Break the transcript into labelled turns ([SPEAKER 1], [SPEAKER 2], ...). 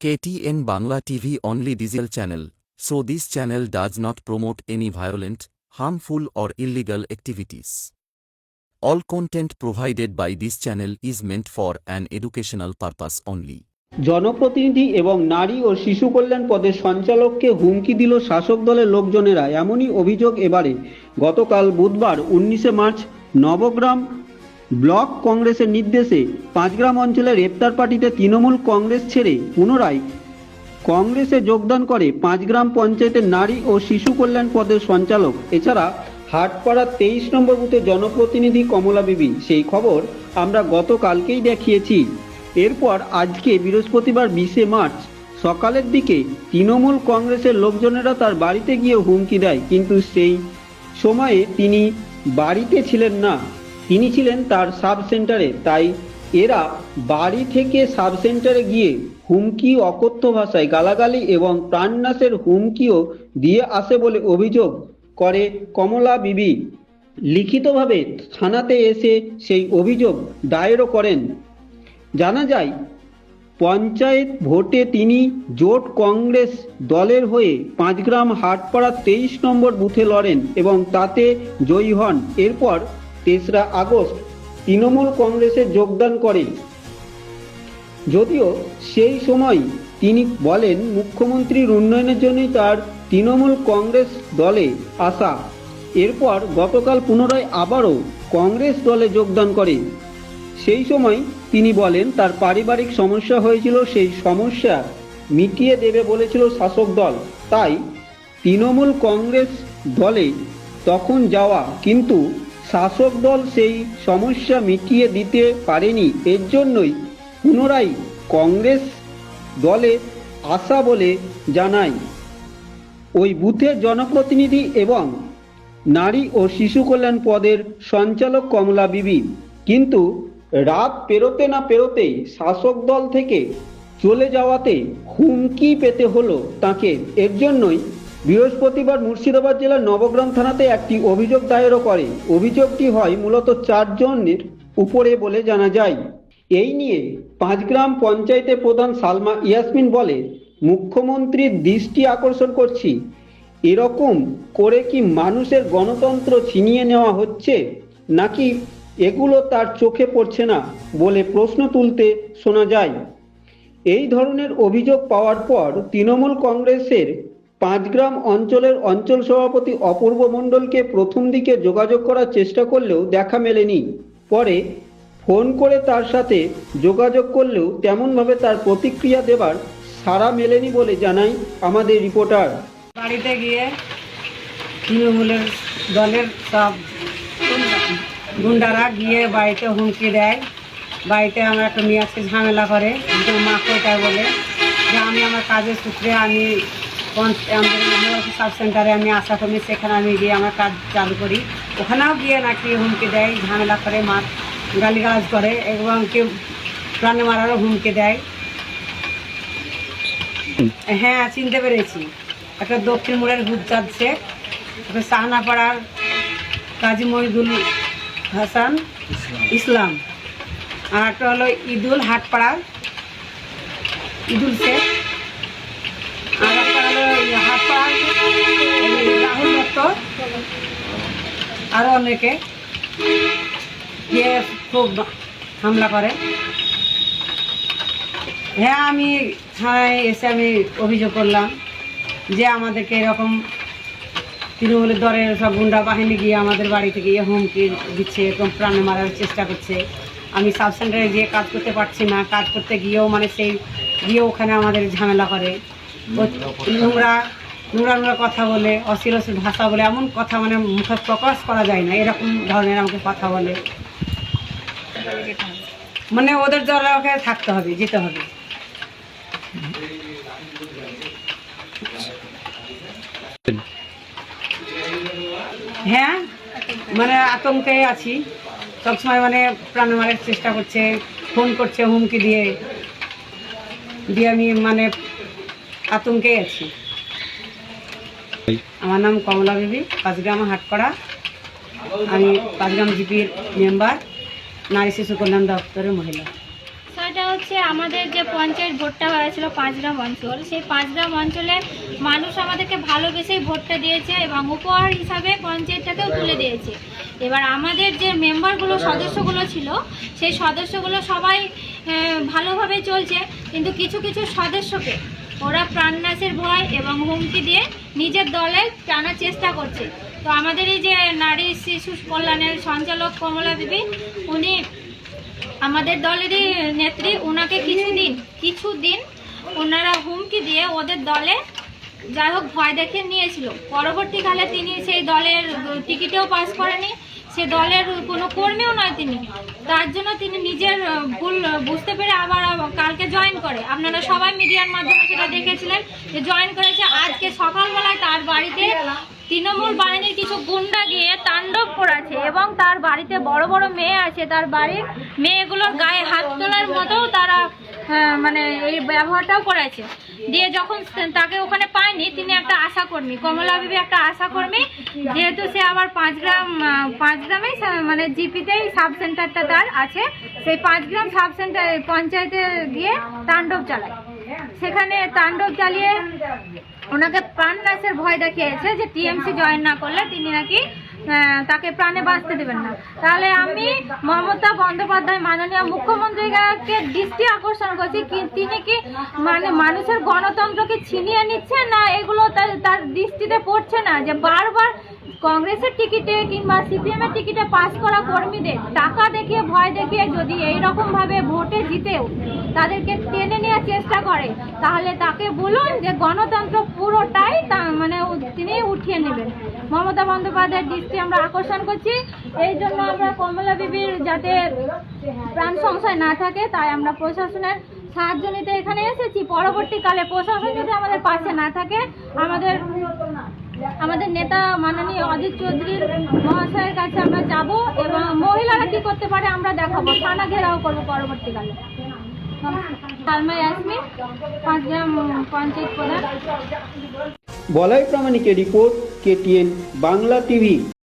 [SPEAKER 1] KTN Bangla TV only diesel channel, so this channel does not promote any violent, harmful or illegal activities. All content provided by this channel is meant for an educational purpose only.
[SPEAKER 2] জনপ্রতিনিধি এবং নারী ও শিশু কল্যাণ পদের সঞ্চালককে হুমকি দিল শাসক দলের লোকজনেরা এমনই অভিযোগ এবারে গতকাল বুধবার উনিশে মার্চ নবগ্রাম ব্লক কংগ্রেসের নির্দেশে পাঁচগ্রাম অঞ্চলের ইফতার পার্টিতে তৃণমূল কংগ্রেস ছেড়ে পুনরায় কংগ্রেসে যোগদান করে পাঁচগ্রাম পঞ্চায়েতের নারী ও শিশু কল্যাণ পদের সঞ্চালক। এছাড়া হাটপাড়া তেইশ নম্বর বুথে জনপ্রতিনিধি কমলা বিবি, সেই খবর আমরা গতকালকেই দেখিয়েছি। এরপর আজকে বৃহস্পতিবার বিশে মার্চ সকালের দিকে তৃণমূল কংগ্রেসের লোকজনেরা তার বাড়িতে গিয়ে হুমকি দেয়, কিন্তু সেই সময়ে তিনি বাড়িতে ছিলেন না। তিনি ছিলেন তার সাব সেন্টারে তাই এরা বাড়ি থেকে সাব সেন্টারে গিয়ে হুমকি অকথ্য ভাষায় গালাগালি এবং প্রাণনাশের হুমকিও দিয়ে আসে বলে অভিযোগ করে কমলা বিবি। লিখিতভাবে থানাতে এসে সেই অভিযোগ দায়েরও করেন। জানা যায়, পঞ্চায়েত ভোটে তিনি জোট কংগ্রেস দলের হয়ে পাঁচগ্রাম হাটপাড়া তেইশ নম্বর বুথে লড়েন এবং তাতে জয়ী হন। এরপর তেসরা আগস্ট তৃণমূল কংগ্রেসে যোগদান করেন। যদিও সেই সময় তিনি বলেন, মুখ্যমন্ত্রীর উন্নয়নের জন্যই তার তৃণমূল কংগ্রেস দলে আসা। এরপর গতকাল পুনরায় আবারও কংগ্রেস দলে যোগদান করেন। সেই সময় তিনি বলেন, তার পারিবারিক সমস্যা হয়েছিল, সেই সমস্যা মিটিয়ে দেবে বলেছিল শাসক দল। তাই তৃণমূল কংগ্রেস দলে তখন যাওয়া কিন্তু শাসক দল সেই সমস্যা মিটিয়ে দিতে পারেনি। এর জন্যই পুনরায় কংগ্রেস দলে আসা বলে জানায়। ওই বুথের জনপ্রতিনিধি এবং নারী ও শিশু কল্যাণ পদের সঞ্চালক কমলা বিবি। কিন্তু রাত পেরোতে না পেরোতেই শাসক দল থেকে চলে যাওয়াতে হুমকি পেতে হলো তাকে। এর জন্যই বৃহস্পতিবার মুর্শিদাবাদ জেলার নবগ্রাম থানাতে একটি অভিযোগ দায়েরও করে। অভিযোগটি হয় মূলত চারজনের উপরে বলে জানা যায়। এই নিয়ে পাঁচগ্রাম পঞ্চায়েতের প্রধান সালমা ইয়াসমিন বলে, মুখ্যমন্ত্রীর দৃষ্টি আকর্ষণ করছি। এরকম করে কি মানুষের গণতন্ত্র ছিনিয়ে নেওয়া হচ্ছে, নাকি এগুলো তার চোখে পড়ছে না বলে প্রশ্ন তুলতে শোনা যায়। এই ধরনের অভিযোগ পাওয়ার পর তৃণমূল কংগ্রেসের পাঁচগ্রাম অঞ্চলের অঞ্চল সভাপতি অপূর্ব মণ্ডলকে প্রথম দিকে যোগাযোগ করার চেষ্টা করলেও দেখা মেলেনি। পরে ফোন করে তার সাথে যোগাযোগ করলেও তেমনভাবে তার প্রতিক্রিয়া দেবার সাড়া মেলেনি বলে জানাই আমাদের রিপোর্টার।
[SPEAKER 3] বাড়িতে গিয়ে তৃণমূলের দলের সব গুন্ডারা গিয়ে বাড়িতে হুমকি দেয়। বাড়িতে আমার একটা মেয়ে ঝামেলা করে। মা কোথায় বলে? যে আমি আমার কাজের সূত্রে আমি সাব সেন্টারে আমি আশা করি সেখানে আমি গিয়ে আমার কাজ চালু করি। ওখানেও গিয়ে নাকি হুমকি দেয়, ঝামেলা করে মা গালিগালাজ করে এবং কেউ প্রাণে মারারও হুমকি দেয়। হ্যাঁ চিনতে পেরেছি। একটা দক্ষিণ মোড়ের গুজরাট শেখ, একটা সাহানাপাড়ার কাজী মহিদুল হাসান ইসলাম আর একটা হলো ঈদুল হাটপাড়ার ঈদুল শেখ। আর আরও অনেকে গিয়ে খুব হামলা করে। হ্যাঁ আমি থানায় এসে আমি অভিযোগ করলাম যে আমাদেরকে এরকম তৃণমূলের দলের সব গুন্ডা বাহিনী গিয়ে আমাদের বাড়িতে গিয়ে হুমকি দিচ্ছে, এরকম প্রাণে মারার চেষ্টা করছে। আমি সাব সেন্টারে গিয়ে কাজ করতে পারছি না, কাজ করতে গিয়েও মানে সেই গিয়ে ওখানে আমাদের ঝামেলা করে। নোংরা নোংরা নোংরা কথা বলে অশ্লীল অশ্লীল ভাষা বলে, এমন কথা মানে মুখে প্রকাশ করা যায় না, এরকম ধরনের আমাকে কথা বলে। মানে ওদের দ্বারা ওকে থাকতে হবে, যেতে হবে। হ্যাঁ মানে আতঙ্কে আছি। সবসময় মানে প্রাণ মারার চেষ্টা করছে, ফোন করছে হুমকি দিয়ে। দিয়ে আমি মানে আতঙ্কে আছি। আমার নাম কমলা বিবি, পাঁচগ্রাম হাটপাড়া আমি পাঁচগ্রাম জিপির মেম্বার, নারী শিশু কল্যাণ দপ্তরের মহিলা।
[SPEAKER 4] হচ্ছে হচ্ছে আমাদের যে পঞ্চায়েত ভোটটা হয়েছিল পাঁচগ্রাম অঞ্চল, সেই পাঁচগ্রাম অঞ্চলে মানুষ আমাদেরকে ভালোবেসেই ভোটটা দিয়েছে এবং উপহার হিসাবে পঞ্চায়েতটাকেও তুলে দিয়েছে। এবার আমাদের যে মেম্বারগুলো, সদস্যগুলো ছিল, সেই সদস্যগুলো সবাই ভালোভাবে চলছে, কিন্তু কিছু কিছু সদস্যকে ওরা প্রাণনাশের ভয় এবং হুমকি দিয়ে নিজের দলে টানার চেষ্টা করছে। তো আমাদের এই যে নারী শিশু কল্যাণের সঞ্চালক কমলা বিবি, উনি আমাদের দলেরই নেত্রী ওনাকে কিছুদিন কিছুদিন ওনারা হুমকি দিয়ে ওদের দলে যাই হোক ভয় দেখে নিয়েছিল। পরবর্তীকালে তিনি সেই দলের টিকিটেও পাস করেনি সে দলের কোনো কর্মীও নয় তিনি। তার জন্য তিনি নিজের ভুল বুঝতে পেরে আবার কালকে জয়েন করে। আপনারা সবাই মিডিয়ার মাধ্যমে সেটা দেখেছিলেন যে জয়েন করেছে আজকে সকালবেলায় তার বাড়িতে তৃণমূল বাহিনীর কিছু গুন্ডা গিয়ে তাণ্ডব করেছে এবং তার বাড়িতে বড় বড় মেয়ে আছে। তার বাড়ির মেয়েগুলোর গায়ে হাত তোলার মতো তারা মানে এই ব্যবহারটাও করেছে দিয়ে যখন তাকে ওখানে পায়নি, তিনি একটা আশাকর্মী, কমলা বিবি একটা আশাকর্মী। যেহেতু সে আবার পাঁচ গ্রাম পাঁচ গ্রামেই মানে জিপিতেই সাব সেন্টারটা তার আছে। সেই পাঁচ গ্রাম সাব সেন্টার, পঞ্চায়েতে গিয়ে তাণ্ডব চালায়। সেখানে তাণ্ডব চালিয়ে ওনাকে প্রাণনাশের ভয় দেখিয়েছে যে টিএমসি জয়েন না করলে তিনি নাকি তাকে প্রাণে বাঁচতে দেবেন না। তাহলে আমি মমতা বন্দ্যোপাধ্যায় মাননীয় মুখ্যমন্ত্রীকে দৃষ্টি আকর্ষণ করছি তিনি কি মানে মানুষের গণতন্ত্রকে ছিনিয়ে নিচ্ছে না? এগুলো তার দৃষ্টিতে পড়ছে না যে বারবার কংগ্রেসের টিকিটে কিংবা সিপিএম এর টিকিটে পাস করা কর্মীদের টাকা দেখিয়ে, ভয় দেখিয়ে যদি এই রকম ভাবে ভোটে জিতেও তাদেরকে টেনে নেওয়ার চেষ্টা করে, তাহলে তাকে বলুন যে গণতন্ত্র পুরোটাই তা- মানে তিনি উঠিয়ে নেবেন। মমতা বন্দ্যোপাধ্যায়ের দৃষ্টি আমরা আকর্ষণ করছি। এই জন্য আমরা কমলা বিবির যাতে প্রাণ সংশয় না থাকে, তাই আমরা প্রশাসনের সাহায্য নিতে এখানে এসেছি। পরবর্তীকালে প্রশাসন যদি আমাদের পাশে না থাকে, আমাদের আমাদের নেতা মাননীয় অজিত চৌধুরীর মহাশয়ের কাছে আমরা যাব এবং মহিলারা কি করতে পারে আমরা দেখাবো। থানা ঘেরাও করব পরবর্তীকালে। সালমা
[SPEAKER 2] বলাই প্রামাণিকের রিপোর্ট কেটিএন বাংলা টিভি।